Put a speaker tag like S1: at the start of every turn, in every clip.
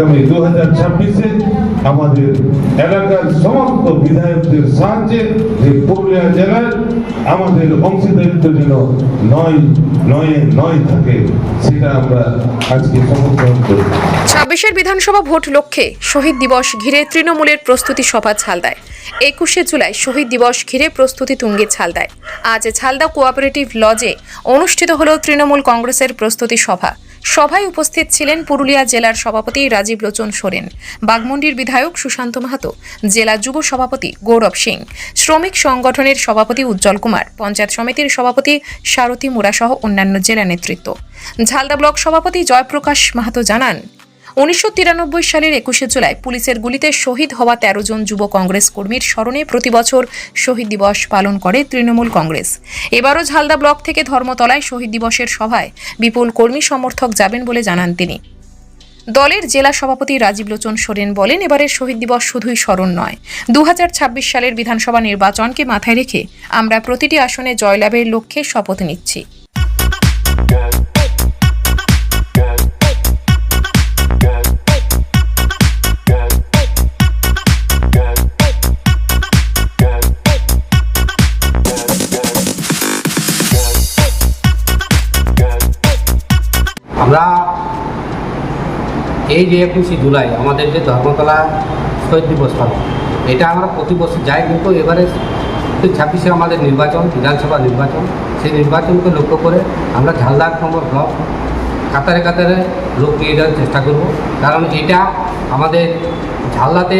S1: আগামী আমাদের এলাকার সমস্ত বিধায়কদের সাহায্যে যে পুরুলিয়া জেলার আমাদের অংশীদারিত্ব যেন নয় নয় থাকে, সেটা আমরা আজকে সমর্থন করি।
S2: ছাব্বিশের বিধানসভা ভোট লক্ষ্যে শহীদ দিবস ঘিরে তৃণমূলের প্রস্তুতি সভা ছালদায় একুশে জুলাই শহীদ দিবস ঘিরে প্রস্তুতি তুঙ্গে ছালদায় আজ ছালদা কোঅপারেটিভ লজে অনুষ্ঠিত হল তৃণমূল কংগ্রেসের প্রস্তুতি সভা। সভায় উপস্থিত ছিলেন পুরুলিয়া জেলার সভাপতি রাজীব লোচন সোরেন, বাগমুন্ডির বিধায়ক সুশান্ত মাহাতো, জেলা যুব সভাপতি গৌরব সিং, শ্রমিক সংগঠনের সভাপতি উজ্জ্বল কুমার, পঞ্চায়েত সমিতির সভাপতি সারথী মুরা সহ অন্যান্য জেলা নেতৃত্ব। ঝালদা ব্লক সভাপতি জয়প্রকাশ মাহাতো জানান উনিশশো তিরানব্বই সালের একুশে জুলাই পুলিশের গুলিতে শহীদ হওয়া তেরো জন যুব কংগ্রেস কর্মীর স্মরণে প্রতি বছর শহীদ দিবস পালন করে তৃণমূল কংগ্রেস। এবারও ঝালদা ব্লক থেকে ধর্মতলায় শহীদ দিবসের সভায় বিপুল কর্মী সমর্থক যাবেন বলে জানান তিনি। দলের জেলা সভাপতি রাজীব লোচন সোরেন বলেন, এবারের শহীদ দিবস শুধুই স্মরণ নয়। দু সালের বিধানসভা নির্বাচনকে মাথায় রেখে আমরা প্রতিটি আসনে জয়লাভের লক্ষ্যে শপথ নিচ্ছি।
S3: আমরা এই যে একুশে জুলাই আমাদের যে ধর্মতলা শহীদ দিবস পালন, এটা আমরা প্রতি বছর যাই, কিন্তু এবারে ছাব্বিশে আমাদের নির্বাচন, বিধানসভা নির্বাচন, সেই নির্বাচনকে লক্ষ্য করে আমরা ঝালদার নম্বর ব্লক কাতারে কাতারে লোক নিয়ে চেষ্টা করব। কারণ এটা আমাদের ঝালদাতে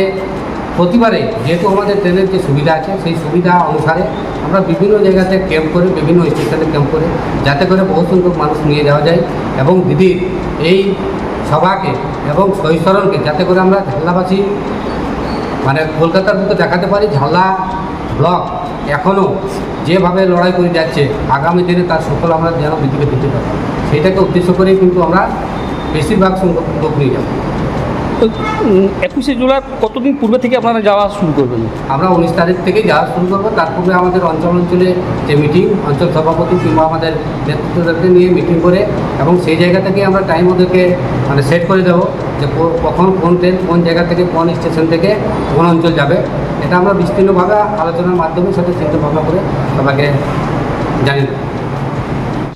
S3: প্রতিবারে যেহেতু আমাদের ট্রেনের যে সুবিধা আছে, সেই সুবিধা অনুসারে আমরা বিভিন্ন জায়গাতে ক্যাম্প করে, বিভিন্ন স্টেশনে ক্যাম্প করে যাতে করে বহু সংখ্যক মানুষ নিয়ে যাওয়া যায় এবং দিদির এই সভাকে এবং শহীদস্মরণকে যাতে করে আমরা ঝালদাবাসী মানে কলকাতার মধ্যে দেখাতে পারি ঝালদা ব্লক এখনও যেভাবে লড়াই করে যাচ্ছে, আগামী দিনে তার সফল আমরা যেন দিদিকে দিতে পারি সেটাকে উদ্দেশ্য করেই কিন্তু আমরা বেশিরভাগ সংখ্যক লোক নিয়ে যাব।
S4: একুশে জুলাই কতদিন পূর্বে থেকে আপনারা যাওয়া শুরু করবেন?
S3: আমরা উনিশ তারিখ থেকে যাওয়া শুরু করব। তার পূর্বে আমাদের অঞ্চল অঞ্চলে যে মিটিং অঞ্চল সভাপতি কিংবা আমাদের নেতৃত্বদেরকে নিয়ে মিটিং করে এবং সেই জায়গা থেকে আমরা টাইম ওদেরকে মানে সেট করে দেবো যে কখন কোন ট্রেন কোন জায়গা থেকে কোন স্টেশন থেকে কোন অঞ্চল যাবে। এটা আমরা বিস্তীর্ণভাবে আলোচনার মাধ্যমে সাথে চিন্তা ভাবনা করে সবাইকে জানিয়ে দেবো।